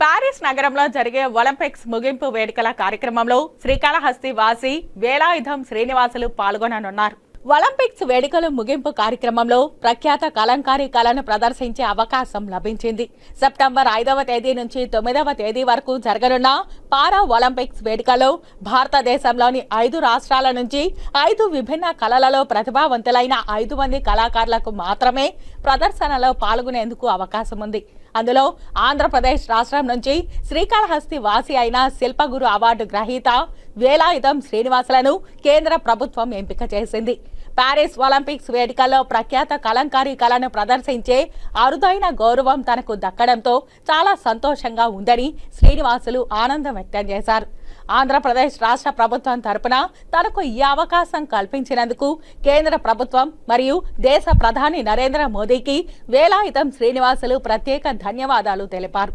Paris నగరంలో జరిగే Olympics ముగింపు వేడుకల కార్యక్రమంలో శ్రీకాళహస్తి వాసి వేలాయుధం శ్రీనివాసులు పాల్గొననున్నారు. ఒలింపిక్స్ వేడుకల ముగింపు కార్యక్రమంలో ప్రఖ్యాత కలంకారీ కళను ప్రదర్శించే అవకాశం లభించింది. సెప్టెంబర్ ఐదవ తేదీ నుంచి తొమ్మిదవ తేదీ వరకు జరగనున్న పారా ఒలింపిక్స్ వేడుకలో భారతదేశంలోని ఐదు రాష్ట్రాల నుంచి ఐదు విభిన్న కళలలో ప్రతిభావంతులైన ఐదు మంది కళాకారులకు మాత్రమే ప్రదర్శనలో పాల్గొనేందుకు అవకాశం ఉంది అందులో ఆంధ్రప్రదేశ్ రాష్ట్రం నుంచి శ్రీకాళహస్తి వాసి అయిన శిల్పగురు అవార్డు గ్రహీత వేలాయుధం శ్రీనివాసులను కేంద్ర ప్రభుత్వం ఎంపిక చేసింది. ప్యారిస్ ఒలింపిక్స్ వేడుకల్లో ప్రఖ్యాత కలంకారీ కళను ప్రదర్శించే అరుదైన గౌరవం తనకు దక్కడంతో చాలా సంతోషంగా ఉందని శ్రీనివాసులు ఆనందం వ్యక్తం చేశారు. ఆంధ్రప్రదేశ్ రాష్ట్ర ప్రభుత్వం తరపున తనకు ఈ అవకాశం కల్పించినందుకు కేంద్ర ప్రభుత్వం మరియు దేశ ప్రధాని నరేంద్ర మోదీకి వేలాయుధం శ్రీనివాసులు ప్రత్యేక ధన్యవాదాలు తెలిపారు.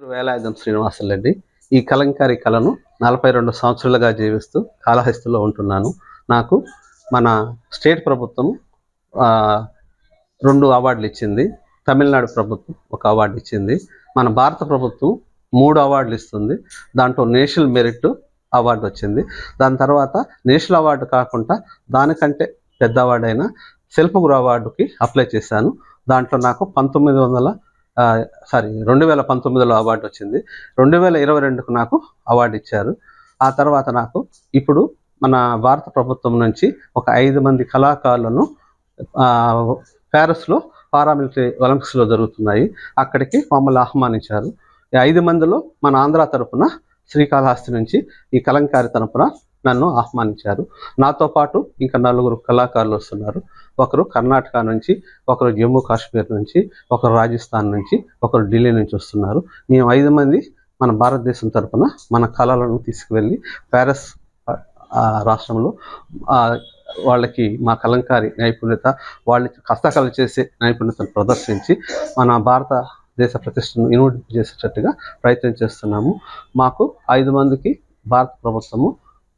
వేలాయుధం శ్రీనివాసులు అండి. ఈ కలంకారీ కళను నలభై రెండు సంవత్సరాలుగా జీవిస్తూ కాళహస్తిలో ఉంటున్నాను. నాకు మన స్టేట్ ప్రభుత్వం రెండు అవార్డులు ఇచ్చింది. తమిళనాడు ప్రభుత్వం ఒక అవార్డు ఇచ్చింది. మన భారత ప్రభుత్వం మూడు అవార్డులు ఇస్తుంది. దాంట్లో నేషనల్ మెరిట్ అవార్డు వచ్చింది. దాని తర్వాత నేషనల్ అవార్డు కాకుండా దానికంటే పెద్ద అవార్డు అయిన శిల్పగురు అవార్డుకి అప్లై చేశాను. దాంట్లో నాకు పంతొమ్మిది వందల సారీ రెండు వేల పంతొమ్మిదిలో అవార్డు వచ్చింది. రెండు వేల ఇరవై రెండుకు నాకు అవార్డు ఇచ్చారు. ఆ తర్వాత నాకు ఇప్పుడు మన భారత ప్రభుత్వం నుంచి ఒక ఐదు మంది కళాకారులను ప్యారిస్లో పారామిలిటరీ ఒలింపిక్స్లో జరుగుతున్నాయి. అక్కడికి మమ్మల్ని ఆహ్వానించారు. ఐదు మందిలో మన ఆంధ్ర తరపున శ్రీకాళహస్తి నుంచి ఈ కలంకారి తరపున నన్ను ఆహ్వానించారు. నాతో పాటు ఇంకా నలుగురు కళాకారులు వస్తున్నారు. ఒకరు కర్ణాటక నుంచి ఒకరు జమ్మూ కాశ్మీర్ నుంచి ఒకరు రాజస్థాన్ నుంచి ఒకరు ఢిల్లీ నుంచి వస్తున్నారు. మేము ఐదు మంది మన భారతదేశం తరపున మన కళలను తీసుకువెళ్ళి ప్యారిస్ రాష్ట్రంలో వాళ్ళకి మా కలంకారి నైపుణ్యత వాళ్ళకి హస్తకళ చేసే నైపుణ్యతను ప్రదర్శించి మన భారత దేశ ప్రతిష్టను ఇన్వైట్ చేసేటట్టుగా ప్రయత్నం చేస్తున్నాము. మాకు ఐదు మందికి భారత ప్రభుత్వము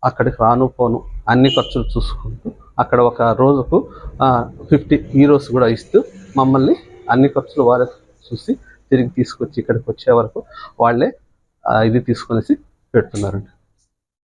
అక్కడికి రాను పోను అన్ని ఖర్చులు చూసుకుంటూ అక్కడ ఒక రోజుకు ఫిఫ్టీ హీరోస్ కూడా ఇస్తూ మమ్మల్ని అన్ని ఖర్చులు వారే చూసి తిరిగి తీసుకొచ్చి ఇక్కడికి వచ్చే వరకు వాళ్ళే ఇది తీసుకొనేసి పెడుతున్నారండి.